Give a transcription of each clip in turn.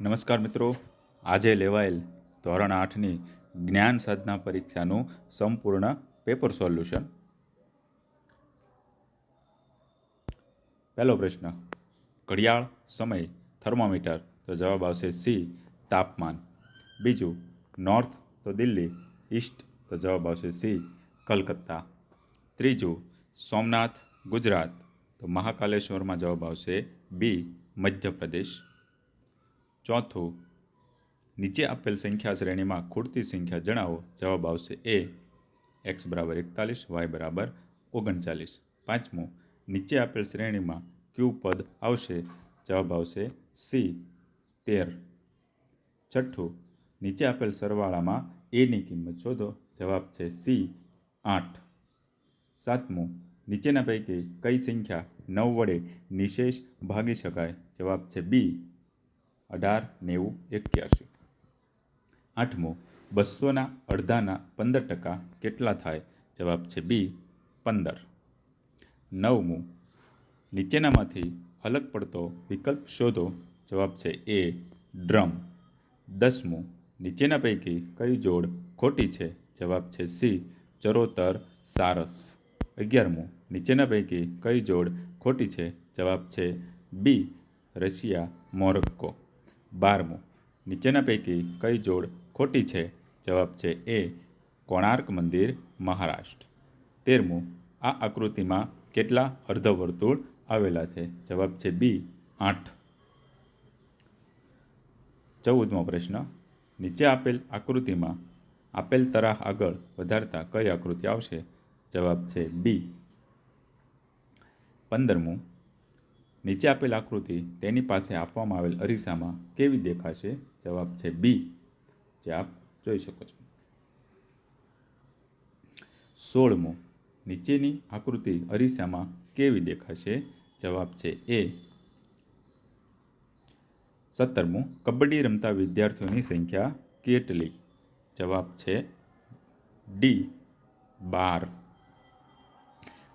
નમસ્કાર મિત્રો. આજે લેવાયેલ ધોરણ આઠની જ્ઞાન સાધના પરીક્ષાનું સંપૂર્ણ પેપર સોલ્યુશન. પહેલો પ્રશ્ન, ઘડિયાળ સમય થર્મોમીટર? તો જવાબ આવશે સી, તાપમાન. બીજું, નોર્થ તો દિલ્હી, ઈસ્ટ? તો જવાબ આવશે સી, કલકત્તા. ત્રીજું, સોમનાથ, ગુજરાત? તો મહાકાલેશ્વરમાં જવાબ આવશે બી, મધ્યપ્રદેશ. ચોથું, નીચે આપેલ સંખ્યા શ્રેણીમાં ખૂટતી સંખ્યા જણાવો. જવાબ આવશે એ, એક્સ બરાબર એકતાલીસ, વાય બરાબર ઓગણચાલીસ. પાંચમું, નીચે આપેલ શ્રેણીમાં ક્યુ પદ આવશે? જવાબ આવશે સી, તેર. છઠ્ઠું, નીચે આપેલ સરવાળામાં એની કિંમત શોધો. જવાબ છે સી, આઠ. સાતમું, નીચેના પૈકી કઈ સંખ્યા નવ વડે નિશેષ ભાગી શકાય? જવાબ છે બી અઢાર, નેવું એક્યાસી આઠમું બસોના અડધાના પંદર ટકા કેટલા થાય? જવાબ છે બી, પંદર. નવમું, નીચેનામાંથી અલગ પડતો વિકલ્પ શોધો. જવાબ છે એ, ડ્રમ. દસમું, નીચેના પૈકી કઈ જોડ ખોટી છે? જવાબ છે સી, ચરોતર સારસ. અગિયારમું, નીચેના પૈકી કઈ જોડ ખોટી છે? જવાબ છે બી, રશિયા, મોરક્કો. બારમું. નીચેના પૈકી કઈ જોડ ખોટી છે? જવાબ છે એ કોણાર્ક મંદિર, મહારાષ્ટ્ર. તેરમું, આ આકૃતિમાં કેટલા અર્ધવર્તુળ આવેલા છે? જવાબ છે બી, આઠ. ચૌદમો પ્રશ્ન. નીચે આપેલ આકૃતિમાં આપેલ તરાહ આગળ વધારતા કઈ આકૃતિ આવશે? જવાબ છે બી. પંદરમું નીચે આપેલ આકૃતિ તેની પાસે આપવામાં આવેલ અરીસામાં કેવી દેખાશે? જવાબ છે બી. જે આપ જોઈ શકો છો. સોળમું, નીચેની આકૃતિ અરીસામાં કેવી દેખાશે? જવાબ છે એ. સત્તરમું, કબડ્ડી રમતા વિદ્યાર્થીઓની સંખ્યા કેટલી? જવાબ છે ડી, બાર.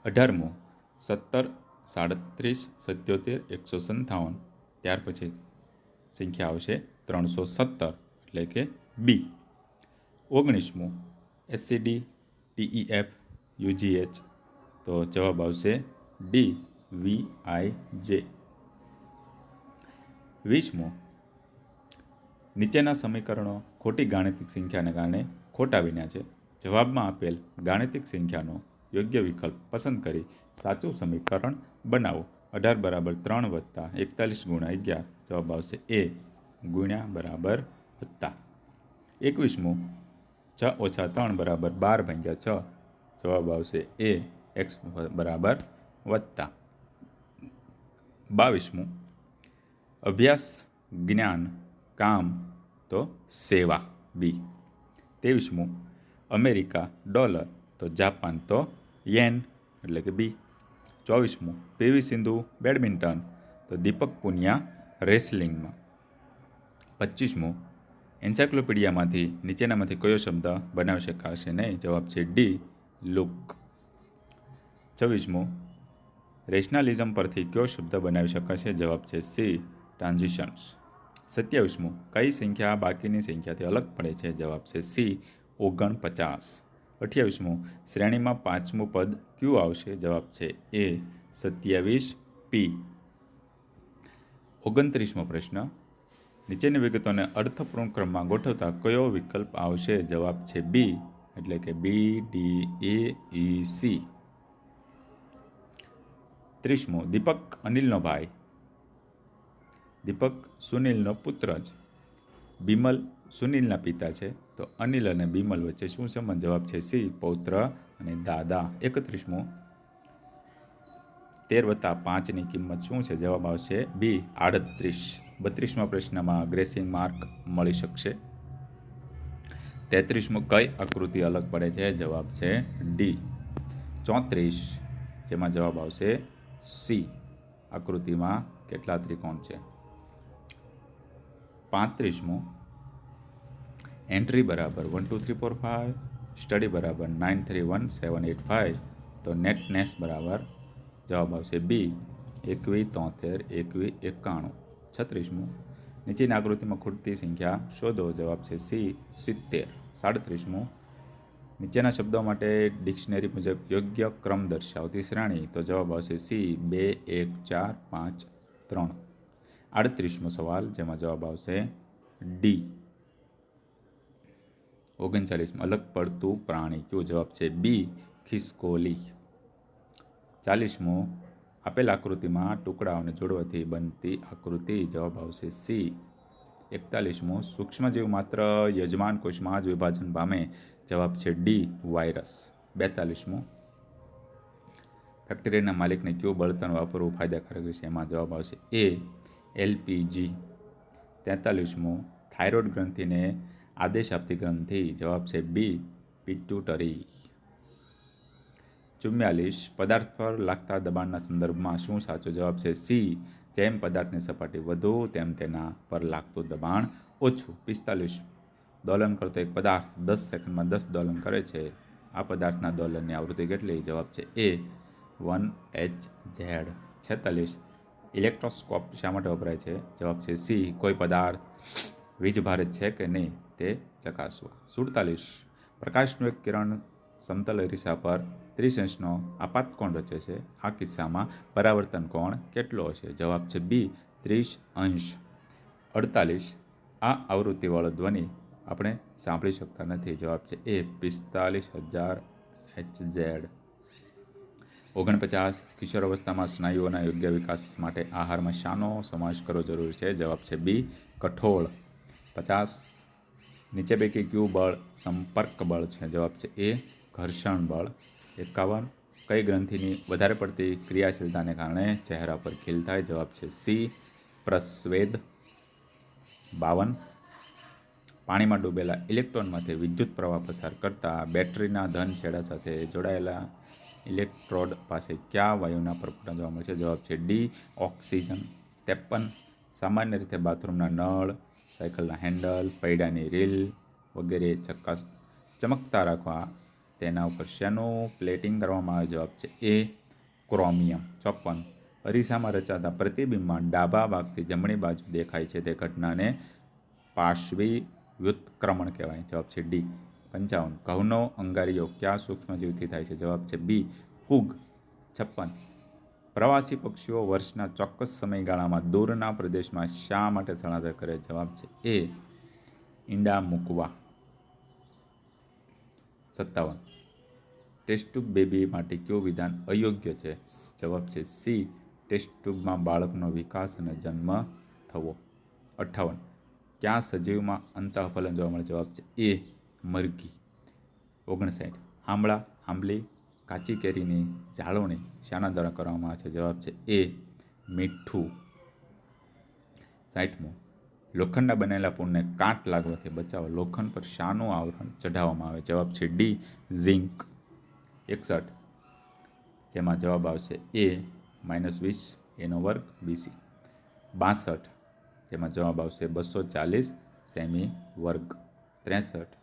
અઢારમું, સત્તર સાડત્રીસ, સત્યોતેર, એકસો સંતાવન ત્યાર પછી સંખ્યા આવશે ત્રણસો સત્તર, એટલે કે બી ઓગણીસમું. એસસીડી ટીઈએફ યુજીએચ તો જવાબ આવશે ડી વી આઈ જે વીસમું. નીચેના સમીકરણો ખોટી ગાણિતિક સંખ્યાને કારણે ખોટા બન્યા છે. જવાબમાં આપેલ ગાણિતિક સંખ્યાનો યોગ્ય વિકલ્પ પસંદ કરી સાચું સમીકરણ બનાવો. અઢાર બરાબર ત્રણ વત્તા એકતાલીસ ગુણ્યા અગિયાર. જવાબ આવશે એ ગુણ્યા બરાબર વત્તા. એકવીસમું. છ ઓછા ત્રણ બરાબર બાર ભાગ્યા છ. જવાબ આવશે એ એક્સ બરાબર વત્તા. બાવીસમું. અભ્યાસ, જ્ઞાન, કામ તો સેવા. બી. ત્રેવીસમું. અમેરિકા ડોલર તો જાપાન તો યેન, એટલે કે બી. ચોવીસમું, પીવી સિંધુ બેડમિન્ટન, તો દીપક પુનિયા રેસલિંગમાં. પચીસમું એન્સાઇક્લોપીડિયામાંથી નીચેનામાંથી કયો શબ્દ બનાવી શકાશે નહીં જવાબ છે ડી, લુક. છવ્વીસમું, રેશનાલિઝમ પરથી કયો શબ્દ બનાવી શકાશે? જવાબ છે સી, ટ્રાન્ઝિશન્સ. સત્યાવીસમું, કઈ સંખ્યા બાકીની સંખ્યાથી અલગ પડે છે? જવાબ છે સી, ઓગણપચાસ. અઠ્યાવીસમું શ્રેણીમાં પાંચમું પદ ક્યુ આવશે? જવાબ છે એ સત્યાવીસ પી. ઓગણત્રીસમો પ્રશ્ન. નીચેની વિગતોને અર્થપૂર્ણ ક્રમમાં ગોઠવતા કયો વિકલ્પ આવશે? જવાબ છે બી, એટલે કે બી, ડી, એ ઈ સી. ત્રીસમું, દીપક અનિલનો ભાઈ. દીપક સુનિલનો પુત્ર જ. બિમલ સુનિલના પિતા છે. તો અનિલ અને બિમલ વચ્ચે શું સંબંધ જવાબ છે? સી, પૌત્ર અને દાદા. એકત્રીસમું. તેર વત્તા પાંચની કિંમત શું છે? જવાબ આવશે બી, આડત્રીસ. બત્રીસમા પ્રશ્નમાં ગ્રેસિંગ માર્ક મળી શકશે. તેત્રીસમો કઈ આકૃતિ અલગ પડે છે? જવાબ છે ડી. ચોત્રીસ. જેમાં જવાબ આવશે સી. આકૃતિમાં કેટલા ત્રિકોણ છે? પાંત્રીસમું. એન્ટ્રી બરાબર one two three four five study બરાબર nine three one seven eight five તો નેટનેસ બરાબર જવાબ આવશે બી એકવી, તોતેર, એકવી, એકાણું. છત્રીસમું. નીચેની આકૃતિમાં ખૂટતી સંખ્યા શોધો, જવાબ છે સી સિત્તેર. સાડત્રીસમું. નીચેના શબ્દો માટે ડિક્શનરી મુજબ યોગ્ય ક્રમ દર્શાવતી શ્રેણી, તો જવાબ આવશે સી બે, એક, ચાર, પાંચ, ત્રણ. આડત્રીસમો સવાલ, જેમાં જવાબ આવશે ડી ઓગણચાલીસમાં. અલગ પડતું પ્રાણી. કયો જવાબ છે? બી, ખિસકોલી. ચાલીસમું. આપેલ આકૃતિમાં ટુકડાઓને જોડવાથી બનતી આકૃતિ. જવાબ આવશે સી. એકતાલીસમું. સૂક્ષ્મજીવ માત્ર યજમાન કોષમાં જ વિભાજન પામે. જવાબ છે ડી, વાયરસ. બેતાલીસમું. ફેક્ટરીના માલિકને કયું બળતણ વાપરવું ફાયદાકારક રહેશે? એમાં જવાબ આવશે એ એલપીજી તેતાલીસમો. થાઇરોઇડ ગ્રંથિને આદેશ આપતી ગ્રંથિ જવાબ છે બી, પિટ્યુટરી. ચુમ્યાલીસ, પદાર્થ પર લાગતા દબાણના સંદર્ભમાં શું સાચો જવાબ છે સી, જેમ પદાર્થની સપાટી વધુ, તેમ તેના પર લાગતું દબાણ ઓછું. પિસ્તાલીસ, દોલન કરતો એક પદાર્થ દસ સેકન્ડમાં દસ દોલન કરે છે. આ પદાર્થના દોલનની આવૃત્તિ કેટલી? જવાબ છે એ, વન એચ ઝેડ. છેતાલીસ, ઇલેક્ટ્રોસ્કોપ શા માટે વપરાય છે? જવાબ છે સી, કોઈ પદાર્થ વીજભારિત છે કે નહીં? તે ચકાસવા સુડતાલીસ. પ્રકાશનું એક કિરણ સમતલ અરીસા પર ત્રીસ અંશનો આપાત કોણ રચે છે? આ કિસ્સામાં પરાવર્તન કોણ કેટલો હશે? જવાબ છે બી, ત્રીસ અંશ. અડતાલીસ. આ આવૃત્તિવાળો ધ્વનિ આપણે સાંભળી શકતા નથી. જવાબ છે એ, પિસ્તાલીસ હજાર એચ ઝેડ. ઓગણપચાસ. કિશોર અવસ્થામાં સ્નાયુઓના યોગ્ય વિકાસ માટે આહારમાં શાનો સમાવેશ કરવો જરૂરી છે. જવાબ છે બી, કઠોળ. પચાસ. નીચે પૈકી કયું બળ, સંપર્ક બળ છે. જવાબ છે એ ઘર્ષણ બળ. એકાવન. કઈ ગ્રંથિની વધારે પડતી ક્રિયાશીલતાને કારણે ચહેરા પર ખીલ થાય? જવાબ છે સી. પ્રસ્વેદ. બાવન. પાણીમાં ડૂબેલા ઇલેક્ટ્રોનમાંથી વિદ્યુત પ્રવાહ પસાર કરતા બેટરીના ધન છેડા સાથે જોડાયેલા ઇલેક્ટ્રોડ પાસે કયા વાયુના પરપોટા જોવા મળે છે? જવાબ છે ડી. ઓક્સિજન. ત્રેપન. સામાન્ય રીતે બાથરૂમના નળ સાયકલના હેન્ડલ, પૈડાની રીલ વગેરે ચકાસ, ચમકતા રાખવા તેના ઉપર શેનું પ્લેટિંગ કરવામાં આવે જવાબ છે એ ક્રોમિયમ. ચોપન. અરીસામાં રચાતા પ્રતિબિંબમાં ડાબા ભાગથી જમણી બાજુ દેખાય છે તે ઘટનાને પાશ્વી વ્યુત્ક્રમણ કહેવાય. જવાબ છે ડી. પંચાવન. ઘઉંનો અંગારીઓ કયા સૂક્ષ્મજીવથી થાય છે? જવાબ છે બી. કુગ. છપ્પન. પ્રવાસી પક્ષીઓ વર્ષના ચોક્કસ સમયગાળામાં દૂરના પ્રદેશમાં શા માટે સ્થળાંતર કરે જવાબ છે એ ઈંડા મૂકવા. સત્તાવન. ટેસ્ટ ટ્યુબ બેબી માટે કયું વિધાન અયોગ્ય છે? જવાબ છે સી. ટેસ્ટ ટ્યુબમાં બાળકનો વિકાસ અને જન્મ થવો. અઠ્ઠાવન. ક્યાં સજીવમાં અંતઃફલન જોવા મળે? જવાબ છે એ મરઘી. ઓગણસાઠ. આંબળા, આંબલી કાચી કેરીની જાળવણી શાના દ્વારા કરવામાં આવે છે. જવાબ છે એ, મીઠું. સાઠમું, લોખંડના બનેલા પૂરને કાટ લાગવાથી બચાવો. લોખંડ પર શાનું આવરણ ચઢાવવામાં આવે. જવાબ છે ડી, ઝિંક. એકસઠ, જેમાં જવાબ આવશે એ, માઇનસ વીસ, એનો વર્ગ બીસી. બાસઠ, જેમાં જવાબ આવશે બસો ચાલીસ સેમી વર્ગ. ત્રેસઠ,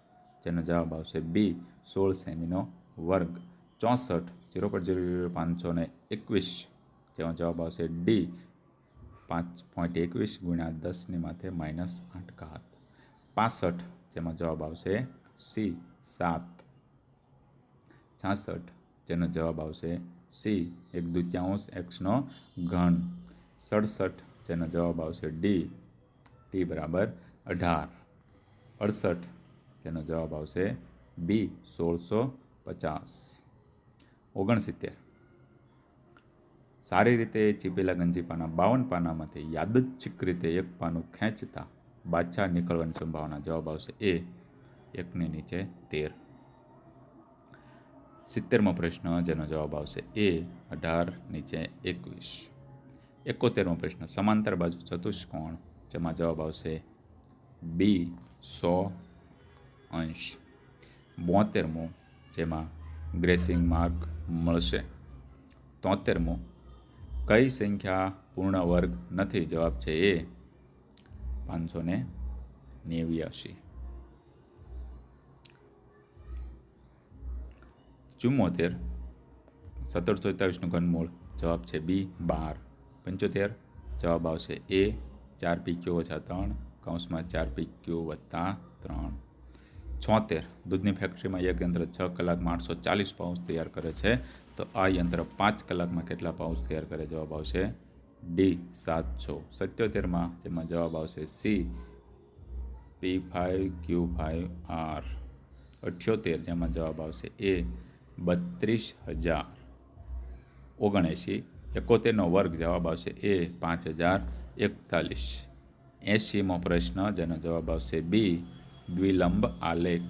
જેનો જવાબ આવશે બી, સોળ સેમીનો વર્ગ. ચોસઠ ઝીરો પોઈન્ટ ઝીરો પાંચસો ને એકવીસ જેનો જવાબ આવશે ડી પાંચ પોઈન્ટ એકવીસ ગુણ્યા દસની માથે માઇનસ આઠ ઘાત પાસઠ જેમાં જવાબ આવશે સી સાત છાસઠ જેનો જવાબ આવશે સી એક દ્વિતીયાંશ એક્સનો ઘન સડસઠ જેનો જવાબ આવશે ડી ટી બરાબર અઢાર અડસઠ જેનો જવાબ આવશે બી સોળસો પચાસ ઓગણસિત્તેર. સારી રીતે ચીપેલા ગંજીપાના બાવન પાનામાંથી યાદચ્છિક રીતે એક પાનું ખેંચતા બાદશાહ નીકળવાની સંભાવના જવાબ આવશે એ એકની નીચે તેર. સિત્તેરમો પ્રશ્ન જેનો જવાબ આવશે એ અઢાર નીચે એકવીસ. એકોતેરમો પ્રશ્ન, સમાંતર બાજુ ચતુષ્કોણ જેમાં જવાબ આવશે બી સો અંશ. બોતેરમો જેમાં ગ્રેસિંગ માર્ક મળશે. તોતેરમો, કઈ સંખ્યા પૂર્ણ વર્ગ નથી? જવાબ છે એ પાંચસો ને નેવ્યાશી. ચુમ્મોતેર, સત્તરસો એકતાવીસનું ઘનમૂળ. જવાબ છે બી, બાર. પંચોતેર, જવાબ આવશે એ, ચાર પી ક્યુ ઓછા ત્રણ, કૌંસમાં ચાર પી ક્યુ વત્તા ત્રણ. છોતેર. દૂધની ફેક્ટરીમાં એક યંત્ર છ કલાકમાં આઠસો ચાલીસ પાઉચ તૈયાર કરે છે. તો આ યંત્ર પાંચ કલાકમાં કેટલા પાઉચ તૈયાર કરે જવાબ આવશે ડી સાતસો. સત્યોતેરમાં જેમાં જવાબ આવશે C P five Q five R. અઠ્યોતેર જેમાં જવાબ આવશે એ બત્રીસ હજાર. ઓગણએંસી એકોતેરનો વર્ગ જવાબ આવશે એ પાંચ હજાર એકતાલીસ. એંશીમો પ્રશ્ન જેનો જવાબ આવશે બી દ્વિલંબ આલેખ.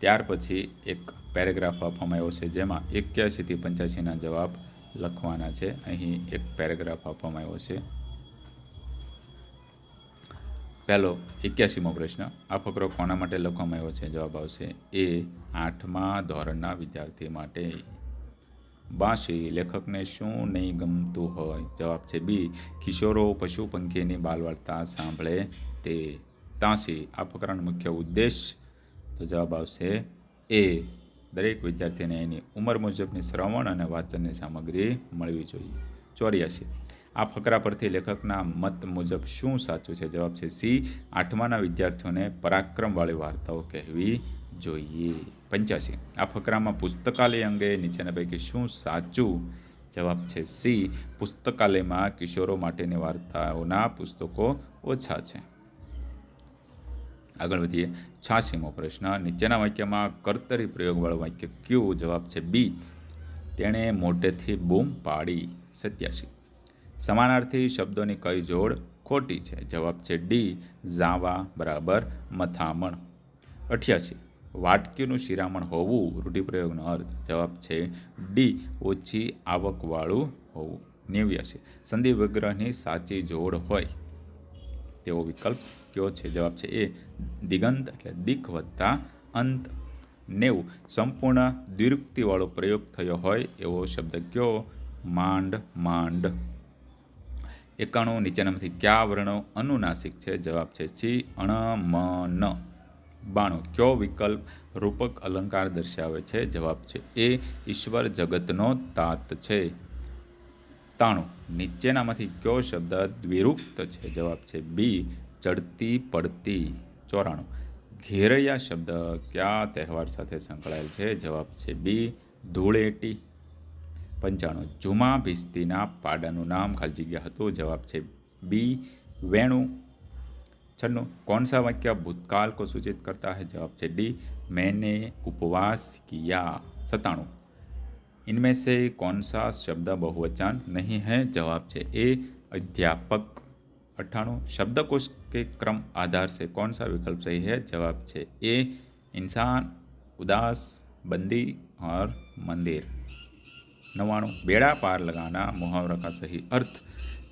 ત્યાર પછી એક પેરેગ્રાફ આપવામાં આવ્યો છે, જેમાં એક્યાસીથી પંચ્યાસીના જવાબ લખવાના છે. અહીં એક પેરેગ્રાફ આપવામાં આવ્યો છે. પહેલો એક્યાસીમો પ્રશ્ન. આ ફકરો કોના માટે લખવામાં આવ્યો છે? જવાબ આવશે એ આઠમા ધોરણના વિદ્યાર્થી માટે. બાંશી લેખકને શું નહીં ગમતું હોય? જવાબ છે બી, કિશોરો પશુ પંખીની બાલવાર્તા સાંભળે તે. તાંસી આ ફકરાનો મુખ્ય ઉદ્દેશ તો જવાબ આવશે એ. દરેક વિદ્યાર્થીને એની ઉંમર મુજબની શ્રવણ અને વાંચનની સામગ્રી મળવી જોઈએ. ચોર્યાસી. આ ફકરા પરથી લેખકના મત મુજબ શું સાચું છે? જવાબ છે સી. આઠમાના વિદ્યાર્થીઓને પરાક્રમવાળી વાર્તાઓ કહેવી જોઈએ. પંચ્યાસી. આ ફકરામાં પુસ્તકાલય અંગે નીચેના પૈકી શું સાચું? જવાબ છે સી. પુસ્તકાલયમાં કિશોરો માટેની વાર્તાઓના પુસ્તકો ઓછા છે. આગળ વધીએ. છ્યાસીમો પ્રશ્ન, નીચેના વાક્યમાં કર્તરી પ્રયોગવાળું વાક્ય કયું? જવાબ છે બી. તેણે મોટેથી બૂમ પાડી સત્યાસી. સમાનાર્થી શબ્દોની કઈ જોડ ખોટી છે? જવાબ છે ડી. ઝાવા બરાબર મથામણ. અઠ્યાસી. વાટકીનું શિરામણ હોવું રૂઢિપ્રયોગનો અર્થ? જવાબ છે ડી. ઓછી આવકવાળું હોવું. નેવ્યાસી. સંધિ વિગ્રહની સાચી જોડ હોય તેવો વિકલ્પ કયો છે. જવાબ છે એ દિગંત એટલે દિક વત્તા અંત. નેવું. સંપૂર્ણ દ્વિરુક્તિવાળો પ્રયોગ થયો હોય એવો શબ્દ કયો? માંડ માંડ. એકાણું નીચેનામાંથી કયા વર્ણો અનુનાસિક છે? જવાબ છે સી અણ મ ન બાણું. કયો વિકલ્પ રૂપક અલંકાર દર્શાવે છે? જવાબ છે એ, ઈશ્વર જગતનો તાત છે. તાણું. નીચેનામાંથી કયો શબ્દ દ્વિરુક્ત છે? જવાબ છે બી ચડતી પડતી ચોરાણું ઘેરૈયા શબ્દ કયા તહેવાર સાથે સંકળાયેલ છે જવાબ છે બી ધૂળેટી પંચાણું જુમા ભિસ્તીના પાડાનું નામ ખાલી જગ્યા હતું જવાબ છે બી વેણુ छन्नू कौन सा वाक्य भूतकाल को सूचित करता है जवाब છે डी मैंने उपवास किया सताणु इनमें से कौन सा शब्द बहुवचन नहीं है जवाब છે ए अध्यापक अट्ठाणु शब्दकोश के क्रम आधार से कौन सा विकल्प सही है जवाब છે ए इंसान उदास बंदी और मंदिर नवाणु बेड़ा पार लगाना मुहावरा का सही अर्थ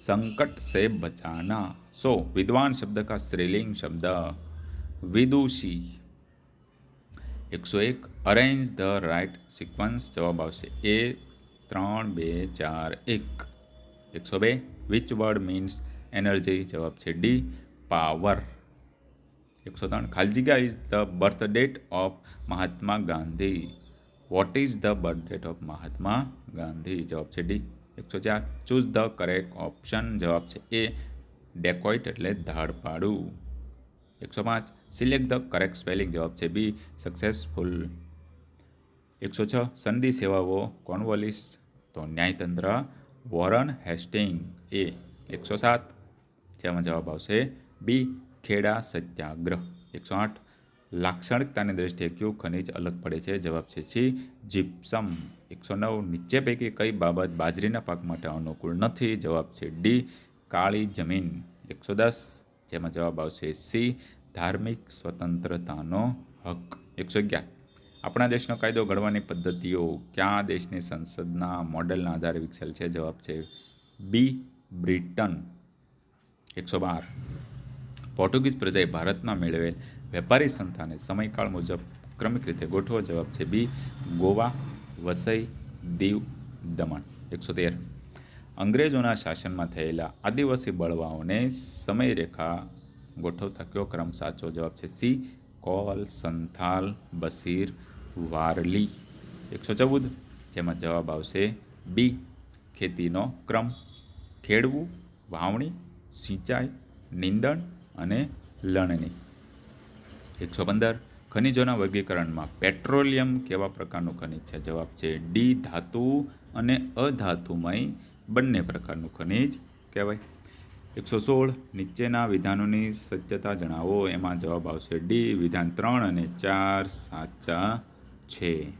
संकट से बचाना सो विद्वान शब्द का स्त्रीलिंग शब्द विदुषी એક સો એક અરેન્જ ધ રાઇટ સિક્વન્સ જવાબ આવશે એ ત્રણ બે ચાર એક એકસો બે વિચ વર્ડ મીન્સ એનર્જી, જવાબ છે ડી, પાવર. એકસો ત્રણ. ખાલી જગ્યા is the birth date of Mahatma Gandhi? What is the birth date of Mahatma Gandhi? જવાબ છે ડી, એકસો ચાર. ચૂઝ ધ કરેક્ટ ઓપ્શન જવાબ છે એ ડેકોઇટ એટલે ધાડપાડું. એકસો પાંચ. સિલેક્ટ ધ કરેક્ટ સ્પેલિંગ જવાબ છે બી સક્સેસફુલ એકસો છ. સંધિ સેવાઓ કોન્વોલિસ તો ન્યાયતંત્ર વોરન હેસ્ટિંગ. એ, એકસો સાત. જેમાં જવાબ આવશે બી, ખેડા સત્યાગ્રહ. એકસો આઠ. લાક્ષણિકતાની દ્રષ્ટિએ કયું ખનિજ અલગ પડે છે? જવાબ છે સી જીપ્સમ એકસો નવ. નીચે પૈકી કઈ બાબત બાજરીના પાક માટે અનુકૂળ નથી? જવાબ છે ડી, કાળી જમીન. એકસો દસ. જેમાં જવાબ આવશે સી, ધાર્મિક સ્વતંત્રતાનો હક. એકસો અગિયાર. આપણા દેશનો કાયદો ઘડવાની પદ્ધતિઓ ક્યાં દેશની સંસદના મોડેલના આધારે વિકસેલ છે? જવાબ છે બી, બ્રિટન. એકસો બાર. પોર્ટુગીઝ પ્રજાએ ભારતમાં મેળવેલ વેપારી સંસ્થાને સમયકાળ મુજબ ક્રમિક રીતે ગોઠવો જવાબ છે બી, ગોવા, વસઈ, દીવ, દમણ. એકસો તેર. અંગ્રેજોના શાસનમાં થયેલા આદિવાસી બળવાઓને સમયરેખા ગોઠવતા કયો ક્રમ સાચો? જવાબ છે સી, કોલ, સંથાલ, બસીર, વારલી. એકસો ચૌદ. જેમાં જવાબ આવશે બી, ખેતીનો ક્રમ. ખેડવું, વાવણી સિંચાઈ, નિંદણ અને લણણી. એકસો પંદર ખનિજોના વર્ગીકરણમાં પેટ્રોલિયમ કેવા પ્રકારનું ખનિજ છે? જવાબ છે ડી ધાતુ અને અધાતુમય બંને પ્રકારનું ખનિજ કહેવાય. એકસો સોળ નીચેના વિધાનોની સત્યતા જણાવો, એમાં જવાબ આવશે ડી વિધાન ત્રણ અને ચાર સાચા છે.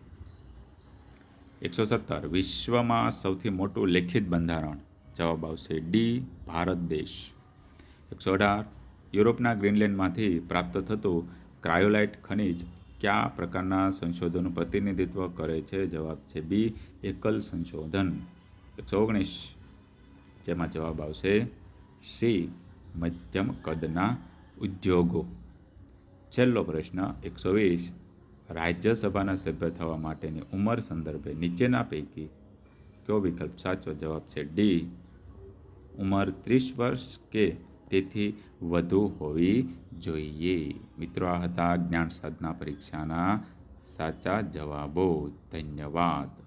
એકસો સત્તર વિશ્વમાં સૌથી મોટું લેખિત બંધારણ જવાબ આવશે ડી, ભારત દેશ. એકસો અઢાર યુરોપના ગ્રીનલેન્ડમાંથી પ્રાપ્ત થતું ક્રાયોલાઇટ ખનિજ કયા પ્રકારના સંશોધનનું પ્રતિનિધિત્વ કરે છે? જવાબ છે બી, એકલ સંશોધન. એકસો ઓગણીસ જેમાં જવાબ આવશે સી, મધ્યમ કદના ઉદ્યોગો. છેલ્લો પ્રશ્ન, એકસો વીસ, રાજ્યસભાના સભ્ય થવા માટેની ઉંમર સંદર્ભે નીચેના પૈકી કયો વિકલ્પ સાચો જવાબ છે ડી. ઉંમર ત્રીસ વર્ષ કે તેથી વધુ હોવી જોઈએ. મિત્રો, આ હતા જ્ઞાન સાધના પરીક્ષાના સાચા જવાબો. ધન્યવાદ.